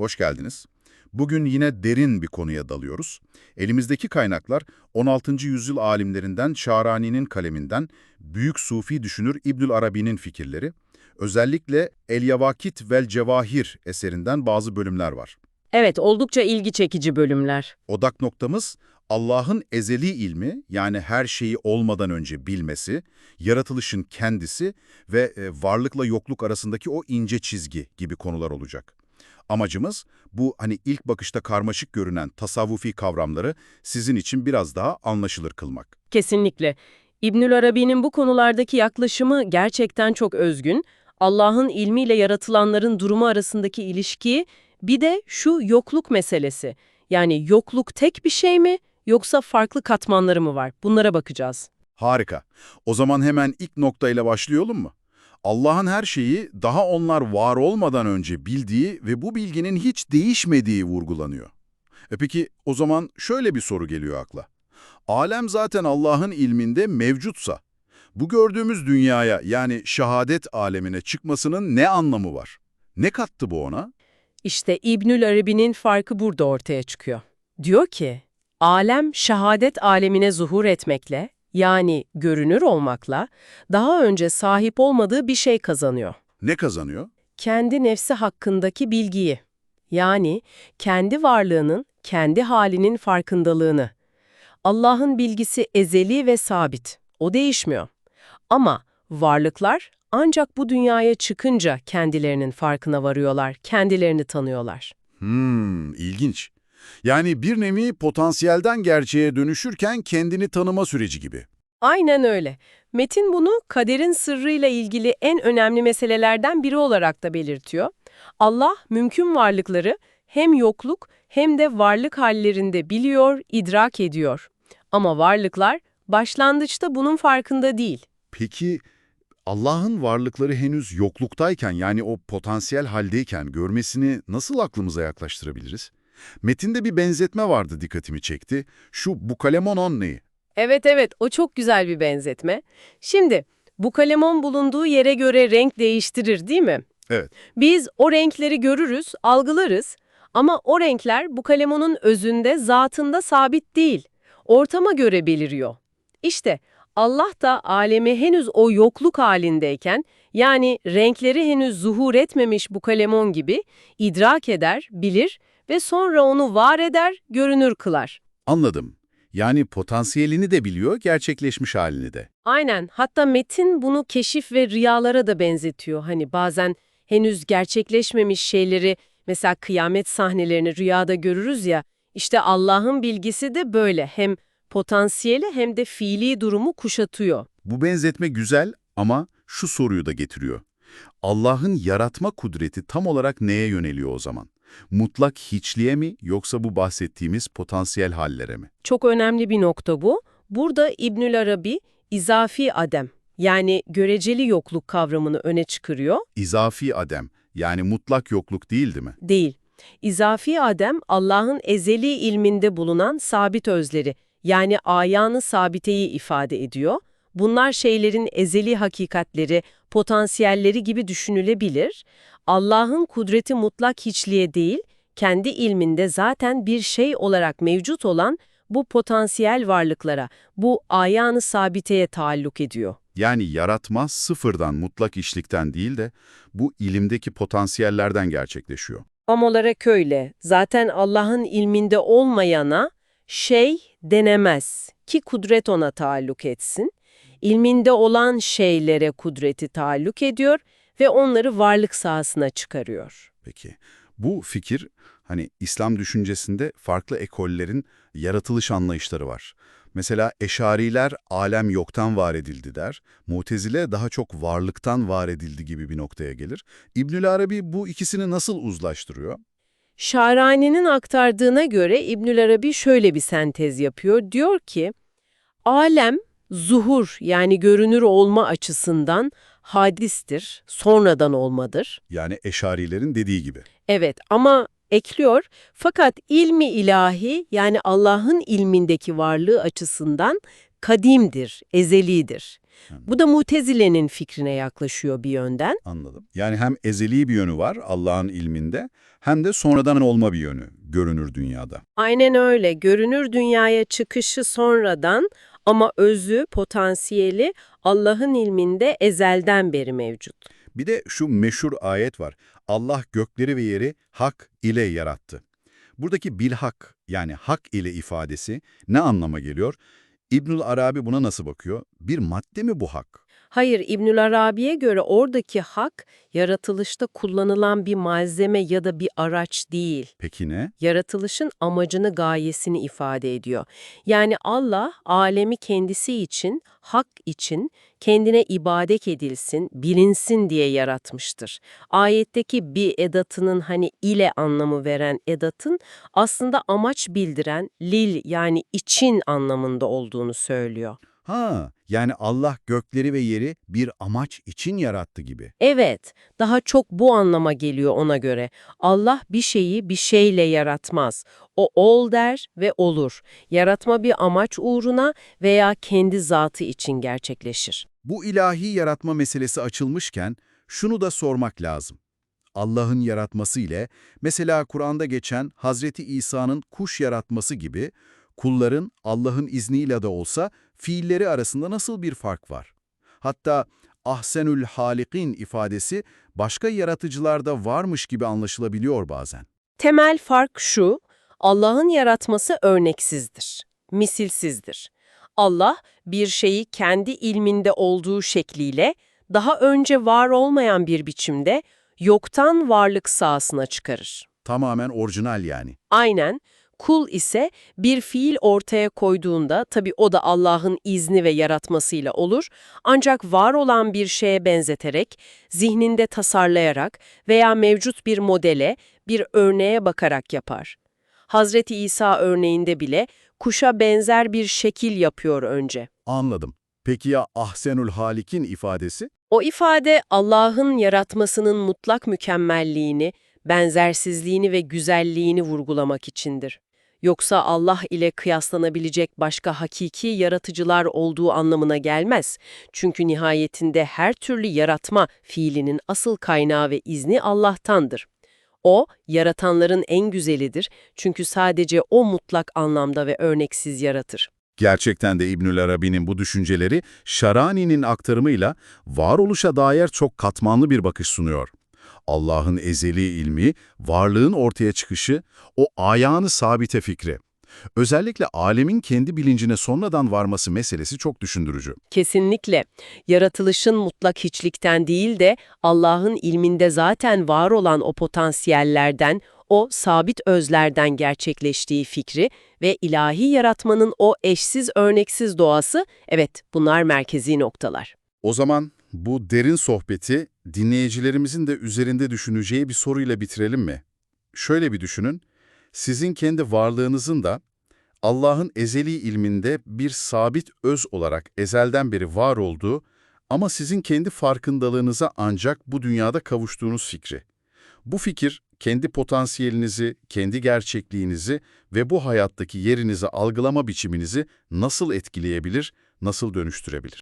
hoş geldiniz. Bugün yine derin bir konuya dalıyoruz. Elimizdeki kaynaklar 16. yüzyıl alimlerinden Şarani'nin kaleminden büyük sufi düşünür İbnül Arabi'nin fikirleri, özellikle El Yavakit vel Cevahir eserinden bazı bölümler var. Evet, oldukça ilgi çekici bölümler. Odak noktamız Allah'ın ezeli ilmi yani her şeyi olmadan önce bilmesi, yaratılışın kendisi ve e, varlıkla yokluk arasındaki o ince çizgi gibi konular olacak. Amacımız bu hani ilk bakışta karmaşık görünen tasavvufi kavramları sizin için biraz daha anlaşılır kılmak. Kesinlikle. İbnül Arabi'nin bu konulardaki yaklaşımı gerçekten çok özgün. Allah'ın ilmiyle yaratılanların durumu arasındaki ilişkiyi, bir de şu yokluk meselesi. Yani yokluk tek bir şey mi yoksa farklı katmanları mı var? Bunlara bakacağız. Harika. O zaman hemen ilk noktayla başlayalım mı? Allah'ın her şeyi daha onlar var olmadan önce bildiği ve bu bilginin hiç değişmediği vurgulanıyor. E peki o zaman şöyle bir soru geliyor akla. Alem zaten Allah'ın ilminde mevcutsa, bu gördüğümüz dünyaya yani şehadet alemine çıkmasının ne anlamı var? Ne kattı bu ona? İşte İbnül Arabi'nin farkı burada ortaya çıkıyor. Diyor ki, alem şehadet alemine zuhur etmekle, yani görünür olmakla, daha önce sahip olmadığı bir şey kazanıyor. Ne kazanıyor? Kendi nefsi hakkındaki bilgiyi, yani kendi varlığının, kendi halinin farkındalığını. Allah'ın bilgisi ezeli ve sabit, o değişmiyor. Ama varlıklar ancak bu dünyaya çıkınca kendilerinin farkına varıyorlar, kendilerini tanıyorlar. Hmm, ilginç. Yani bir nevi potansiyelden gerçeğe dönüşürken kendini tanıma süreci gibi. Aynen öyle. Metin bunu kaderin sırrıyla ilgili en önemli meselelerden biri olarak da belirtiyor. Allah mümkün varlıkları hem yokluk hem de varlık hallerinde biliyor, idrak ediyor. Ama varlıklar başlangıçta bunun farkında değil. Peki Allah'ın varlıkları henüz yokluktayken yani o potansiyel haldeyken görmesini nasıl aklımıza yaklaştırabiliriz? Metinde bir benzetme vardı dikkatimi çekti. Şu bukalemonon neyi? Evet evet o çok güzel bir benzetme. Şimdi bu kalemon bulunduğu yere göre renk değiştirir değil mi? Evet. Biz o renkleri görürüz, algılarız ama o renkler bu kalemonun özünde, zatında sabit değil. Ortama göre beliriyor. İşte Allah da alemi henüz o yokluk halindeyken, yani renkleri henüz zuhur etmemiş bu kalemon gibi idrak eder, bilir ve sonra onu var eder, görünür kılar. Anladım. Yani potansiyelini de biliyor, gerçekleşmiş halini de. Aynen. Hatta Metin bunu keşif ve rüyalara da benzetiyor. Hani bazen henüz gerçekleşmemiş şeyleri, mesela kıyamet sahnelerini rüyada görürüz ya, işte Allah'ın bilgisi de böyle hem potansiyeli hem de fiili durumu kuşatıyor. Bu benzetme güzel ama şu soruyu da getiriyor. Allah'ın yaratma kudreti tam olarak neye yöneliyor o zaman? Mutlak hiçliğe mi yoksa bu bahsettiğimiz potansiyel hallere mi? Çok önemli bir nokta bu. Burada İbnül Arabi izafi adem yani göreceli yokluk kavramını öne çıkarıyor. İzafi adem yani mutlak yokluk değildi mi? Değil. İzafi adem Allah'ın ezeli ilminde bulunan sabit özleri yani ayanı sabiteyi ifade ediyor. Bunlar şeylerin ezeli hakikatleri, potansiyelleri gibi düşünülebilir. Allah'ın kudreti mutlak hiçliğe değil, kendi ilminde zaten bir şey olarak mevcut olan bu potansiyel varlıklara, bu ayanı sabiteye taalluk ediyor. Yani yaratma sıfırdan mutlak işlikten değil de bu ilimdeki potansiyellerden gerçekleşiyor. Tam olarak öyle. Zaten Allah'ın ilminde olmayana şey denemez ki kudret ona taalluk etsin. İlminde olan şeylere kudreti taalluk ediyor ve onları varlık sahasına çıkarıyor. Peki bu fikir hani İslam düşüncesinde farklı ekollerin yaratılış anlayışları var. Mesela Eşariler alem yoktan var edildi der, Mutezile daha çok varlıktan var edildi gibi bir noktaya gelir. İbnül Arabi bu ikisini nasıl uzlaştırıyor? Şarani'nin aktardığına göre İbnül Arabi şöyle bir sentez yapıyor. Diyor ki, alem zuhur yani görünür olma açısından hadistir, sonradan olmadır. Yani Eşarilerin dediği gibi. Evet ama ekliyor fakat ilmi ilahi yani Allah'ın ilmindeki varlığı açısından kadimdir, ezelidir. Bu da Mutezile'nin fikrine yaklaşıyor bir yönden. Anladım. Yani hem ezeli bir yönü var Allah'ın ilminde hem de sonradan olma bir yönü görünür dünyada. Aynen öyle. Görünür dünyaya çıkışı sonradan ama özü, potansiyeli Allah'ın ilminde ezelden beri mevcut. Bir de şu meşhur ayet var. Allah gökleri ve yeri hak ile yarattı. Buradaki bilhak yani hak ile ifadesi ne anlama geliyor? İbnül Arabi buna nasıl bakıyor? Bir madde mi bu hak? Hayır, İbnül Arabi'ye göre oradaki hak, yaratılışta kullanılan bir malzeme ya da bir araç değil. Peki ne? Yaratılışın amacını, gayesini ifade ediyor. Yani Allah, alemi kendisi için, hak için, kendine ibadet edilsin, bilinsin diye yaratmıştır. Ayetteki bir edatının hani ile anlamı veren edatın aslında amaç bildiren lil yani için anlamında olduğunu söylüyor. Ha, yani Allah gökleri ve yeri bir amaç için yarattı gibi. Evet, daha çok bu anlama geliyor ona göre. Allah bir şeyi bir şeyle yaratmaz. O ol der ve olur. Yaratma bir amaç uğruna veya kendi zatı için gerçekleşir. Bu ilahi yaratma meselesi açılmışken şunu da sormak lazım. Allah'ın yaratması ile mesela Kur'an'da geçen Hazreti İsa'nın kuş yaratması gibi kulların Allah'ın izniyle de olsa fiilleri arasında nasıl bir fark var? Hatta ahsenül halikin ifadesi başka yaratıcılarda varmış gibi anlaşılabiliyor bazen. Temel fark şu, Allah'ın yaratması örneksizdir, misilsizdir. Allah bir şeyi kendi ilminde olduğu şekliyle daha önce var olmayan bir biçimde yoktan varlık sahasına çıkarır. Tamamen orijinal yani. Aynen, kul ise bir fiil ortaya koyduğunda tabii o da Allah'ın izni ve yaratmasıyla olur ancak var olan bir şeye benzeterek, zihninde tasarlayarak veya mevcut bir modele, bir örneğe bakarak yapar. Hazreti İsa örneğinde bile kuşa benzer bir şekil yapıyor önce. Anladım. Peki ya ahsenül halikin ifadesi? O ifade Allah'ın yaratmasının mutlak mükemmelliğini, benzersizliğini ve güzelliğini vurgulamak içindir. Yoksa Allah ile kıyaslanabilecek başka hakiki yaratıcılar olduğu anlamına gelmez. Çünkü nihayetinde her türlü yaratma fiilinin asıl kaynağı ve izni Allah'tandır. O, yaratanların en güzelidir çünkü sadece o mutlak anlamda ve örneksiz yaratır. Gerçekten de İbnül Arabi'nin bu düşünceleri Şarani'nin aktarımıyla varoluşa dair çok katmanlı bir bakış sunuyor. Allah'ın ezeli ilmi, varlığın ortaya çıkışı, o ayağını sabite fikri. Özellikle alemin kendi bilincine sonradan varması meselesi çok düşündürücü. Kesinlikle. Yaratılışın mutlak hiçlikten değil de Allah'ın ilminde zaten var olan o potansiyellerden, o sabit özlerden gerçekleştiği fikri ve ilahi yaratmanın o eşsiz örneksiz doğası, evet bunlar merkezi noktalar. O zaman bu derin sohbeti dinleyicilerimizin de üzerinde düşüneceği bir soruyla bitirelim mi? Şöyle bir düşünün, sizin kendi varlığınızın da Allah'ın ezeli ilminde bir sabit öz olarak ezelden beri var olduğu ama sizin kendi farkındalığınıza ancak bu dünyada kavuştuğunuz fikri. Bu fikir kendi potansiyelinizi, kendi gerçekliğinizi ve bu hayattaki yerinizi algılama biçiminizi nasıl etkileyebilir, nasıl dönüştürebilir?